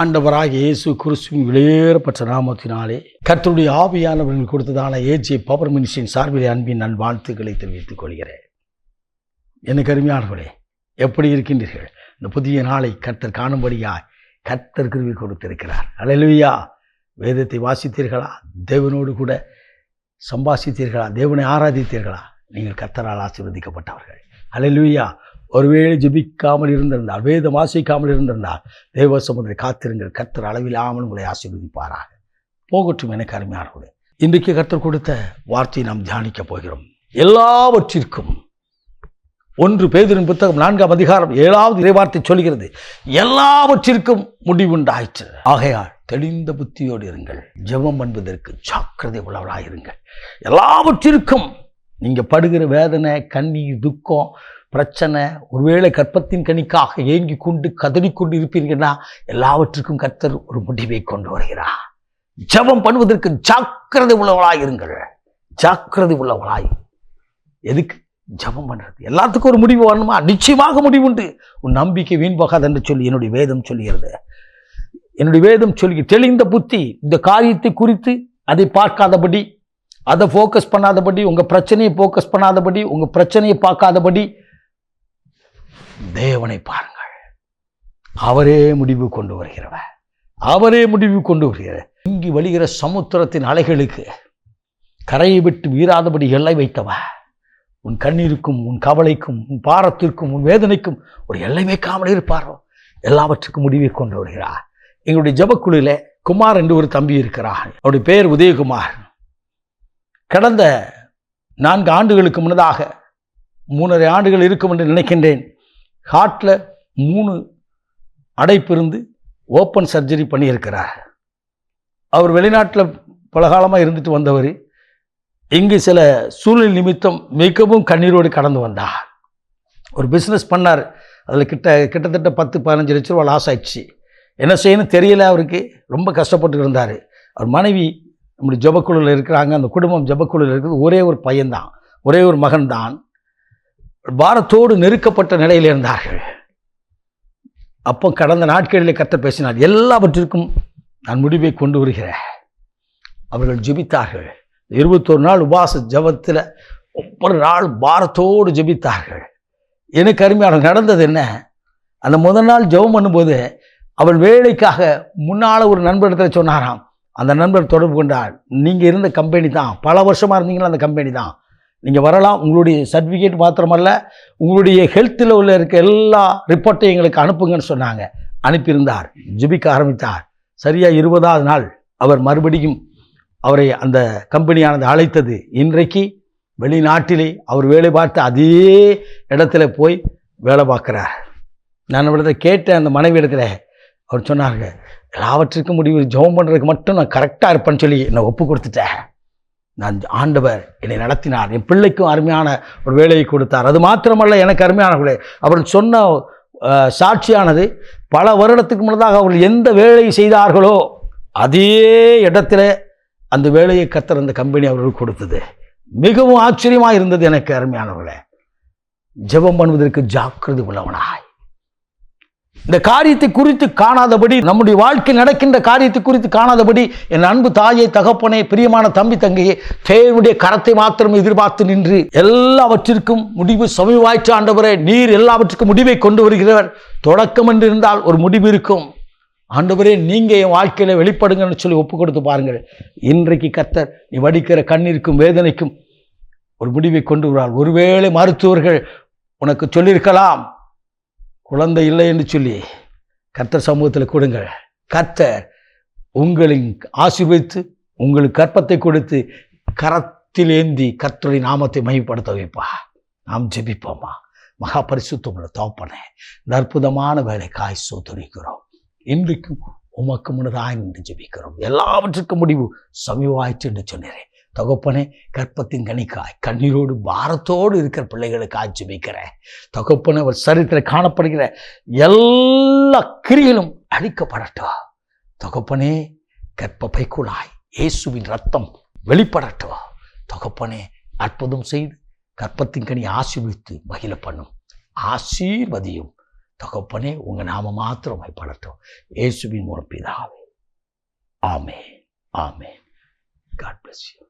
ஆண்டவராக இயேசு கிறிஸ்துவின் வெளியேறப்பட்ட நாமத்தினாலே கர்த்தருடைய ஆவியானவர்கள் கொடுத்ததான ஏஜே பவர் மினிஸ்டின் சார்பில் அன்பின் நான் வாழ்த்துக்களை தெரிவித்துக் கொள்கிறேன். எனக்கு அருமையானவர்களே எப்படி இருக்கின்றீர்கள்? இந்த புதிய நாளை கர்த்தர் காணும்படியாய் கர்த்தர் கிருவி கொடுத்திருக்கிறார். அல்லேலூயா வேதத்தை வாசித்தீர்களா? தேவனோடு கூட சம்பாசித்தீர்களா? தேவனை ஆராதித்தீர்களா? நீங்கள் கர்த்தரால் ஆசீர்வதிக்கப்பட்டவர்கள். அல்லேலூயா ஒருவேளை ஜெபிக்காமல் இருந்திருந்தால் வேதம் ஆசிக்காமல் இருந்திருந்தால் தேவ சமுதிரை காத்திருங்கள். கர்த்தர் அளவில்லாமல் உங்களை ஆசீர்வதிப்பாராக. போகட்டும் எனக்கு அருமையானவர்களே. இன்றைக்கு கர்த்தர் கொடுத்த வார்த்தையை நாம் தியானிக்கப் போகிறோம். எல்லாவற்றிற்கும் ஒன்று பேதரின் புத்தகம் நான்காம் அதிகாரம் ஏழாவது இறைவார்த்தை சொல்கிறது எல்லாவற்றிற்கும் முடிவுண்டாயிற்று. ஆகையால் தெளிந்த புத்தியோடு இருங்கள். ஜெபம் என்பதற்கு ஜாக்கிரதை உள்ளவளாயிருங்கள் எல்லாவற்றிற்கும் நீங்க படுகிற வேதனை கண்ணீர் துக்கம் பிரச்சனை ஒருவேளை கற்பத்தின் கணிக்காக ஏங்கி கொண்டு கதறிக்கொண்டு இருப்பீர்கள்னா எல்லாவற்றுக்கும் கர்த்தர் ஒரு முடிவை கொண்டு வருகிறார். ஜெபம் பண்ணுவதற்கு ஜாக்கிரதை உள்ளவளாய் இருங்கள். ஜாக்கிரதை உள்ளவளாய் எதுக்கு? ஜெபம் பண்ணுறது எல்லாத்துக்கும் ஒரு முடிவு வரணுமா? நிச்சயமாக முடிவு உண்டு. உன் நம்பிக்கை வீண் போகாது என்று சொல்லி என்னுடைய வேதம் சொல்லுகிறது என்னுடைய வேதம் சொல்லி தெளிந்த புத்தி. இந்த காரியத்தை குறித்து அதை பார்க்காதபடி அதை ஃபோக்கஸ் பண்ணாதபடி உங்கள் பிரச்சனையை ஃபோக்கஸ் பண்ணாதபடி உங்கள் பிரச்சனையை பார்க்காதபடி தேவனை பாருங்கள். அவரே முடிவு கொண்டு வருகிறவர். அவரே முடிவு கொண்டு வருகிறார். இங்கு வழிகிற சமுத்திரத்தின் அலைகளுக்கு கரையை விட்டு வீராதபடி எல்லை வைத்தவ உன் கண்ணீருக்கும் உன் கவலைக்கும் உன் பாரத்திற்கும் உன் வேதனைக்கும் ஒரு எல்லை வைக்காமல் இருப்பாரோ? எல்லாவற்றுக்கும் முடிவை கொண்டு வருகிறார். எங்களுடைய ஜபக்குழுல குமார் என்று ஒரு தம்பி இருக்கிறார். அவருடைய பெயர் உதயகுமார். கடந்த நான்கு ஆண்டுகளுக்கு முன்னதாக மூணரை ஆண்டுகள் இருக்கும் என்று நினைக்கின்றேன். ஹார்ட்டில் மூணு அடைப்பு இருந்து ஓப்பன் சர்ஜரி பண்ணியிருக்கிறார். அவர் வெளிநாட்டில் பல காலமாக இருந்துட்டு வந்தவர் இங்கு சில சூழ்நிலை நிமித்தம் மிகவும் கண்ணீரோடு கடந்து வந்தார். ஒரு பிஸ்னஸ் பண்ணார். அதில் கிட்ட கிட்டத்தட்ட பத்து பதினஞ்சு லட்ச ரூபா லாஸ் ஆயிடுச்சு. என்ன செய்யணும் தெரியல அவருக்கு. ரொம்ப கஷ்டப்பட்டு இருந்தார். அவர் மனைவி நம்முடைய ஜபக்குழுவில் இருக்கிறாங்க. அந்த குடும்பம் ஜபக்குழுவில் இருக்கிறது ஒரே ஒரு பையன்தான். ஒரே ஒரு மகன்தான். பாரத்தோடு நெருக்கப்பட்ட நிலையில் இருந்தார்கள். அப்போ கடந்த நாட்களிலே கத்த பேசினார் எல்லாவற்றிற்கும் நான் முடிவை கொண்டு வருகிறேன். அவர்கள் ஜெபித்தார்கள். இருபத்தொரு நாள் உபாச ஜபத்தில் ஒவ்வொரு நாள் பாரத்தோடு ஜெபித்தார்கள். எனக்கு அருமையான நடந்தது என்ன? அந்த முதல் நாள் ஜெபம் பண்ணும்போது அவள் வேலைக்காக முன்னால் ஒரு நண்பரிடத்தில் சொன்னாராம். அந்த நண்பர் தொடர்பு கொண்டார். நீங்கள் இருந்த கம்பெனி தான். பல வருஷமாக இருந்தீங்களா அந்த கம்பெனி தான்? நீங்கள் வரலாம். உங்களுடைய சர்டிஃபிகேட் மாத்திரமல்ல உங்களுடைய ஹெல்த்தில் உள்ள இருக்க எல்லா ரிப்போர்ட்டையும் எங்களுக்கு அனுப்புங்கன்னு சொன்னாங்க. அனுப்பியிருந்தார். ஜிபிக்க ஆரம்பித்தார். சரியாக இருபதாவது நாள் அவர் மறுபடியும் அவரை அந்த கம்பெனியானது அழைத்தது. இன்றைக்கு வெளிநாட்டிலே அவர் வேலை பார்த்து அதே இடத்துல போய் வேலை பார்க்குறார். நான் இடத்துல கேட்டேன் அந்த மனைவி இடத்துல. அவர் சொன்னாங்க எல்லாவற்றுக்கும் முடிவு ஜெபம் பண்ணுறதுக்கு மட்டும் நான் கரெக்டாக இருப்பேன்னு சொல்லி என்னை ஒப்பு கொடுத்துட்டேன். நான் ஆண்டவர் என்னை நடத்தினார். என் பிள்ளைக்கும் அருமையான ஒரு வேலையை கொடுத்தார். அது மாத்திரமல்ல எனக்கு அருமையான வேலை. அவர் சொன்ன சாட்சியானது பல வருடத்துக்கு முன்னதாக அவர்கள் எந்த வேலையை செய்தார்களோ அதே இடத்துல அந்த வேலையை கத்தர் அந்த கம்பெனி அவர்களுக்கு கொடுத்தது. மிகவும் ஆச்சரியமாக இருந்தது எனக்கு அருமையானவர்களே ஜெபம் பண்ணுவதற்கு ஜாக்கிரதை உள்ளவனாய். இந்த காரியத்தை குறித்து காணாதபடி நம்முடைய வாழ்க்கை நடக்கின்ற காரியத்தை குறித்து காணாதபடி என் அன்பு தாயை தகப்பனே பிரியமான தம்பி தங்கையே தேவனுடைய கரத்தை மாத்திரம் எதிர்பார்த்து நின்று எல்லாவற்றிற்கும் முடிவு சமீவாய்ச்சி ஆண்டவரே நீர் எல்லாவற்றுக்கும் முடிவை கொண்டு வருகிறவர். தொடக்கம் என்று இருந்தால் ஒரு முடிவு இருக்கும். ஆண்டவரே நீங்கள் என் வாழ்க்கையில் வெளிப்படுங்கன்னு சொல்லி ஒப்பு கொடுத்து பாருங்கள். இன்றைக்கு கத்தர் நீ வடிக்கிற கண்ணிற்கும் வேதனைக்கும் ஒரு முடிவை கொண்டு வருவார். ஒருவேளை மருத்துவர்கள் உனக்கு சொல்லியிருக்கலாம். குழந்தை இல்லை என்று சொல்லி கர்த்தர் சமூகத்தில் கொடுங்கள். கர்த்தர் உங்களின் ஆசீர்வதித்து உங்களுக்கு கற்பத்தை கொடுத்து கரத்தில் ஏந்தி கர்த்தருடைய நாமத்தை மையப்படுத்த வைப்பா. நாம் ஜெபிப்போமா? மகா பரிசுத்தமுள்ள தோப்பனே இந்த அற்புதமான காய் சோதரிக்கிறோம். இன்றைக்கும் உமக்கு முன்னதாக நின்று ஜெபிக்கிறோம். எல்லாவற்றுக்கும் முடிவு சமீபமாயிற்று என்று சொன்னேன் தகப்பனே கற்பத்தின் கனிக்காய் கண்ணீரோடு பாரத்தோடு இருக்கிற பிள்ளைகளுக்காய் ஜெபிக்கிறேன் தகப்பனே ஒரு சரித்திர காணப்படுகிற எல்லா கிரிகளும் அழிக்கப்படட்டும் தகப்பனே கற்பப்பை குழாய் இயேசுவின் ரத்தம் வெளிப்படட்டும் தகப்பனே அற்புதம் செய்து கற்பத்தின் கனி ஆசீர்வித்து மகிழ பண்ணும். ஆசீர்வதியும் தகப்பனே உங்க நாம மாத்திரம் பயப்படட்டும் இயேசுவின் மூலம் பிதாவே. ஆமே ஆமே காட் பிளஸ் யூ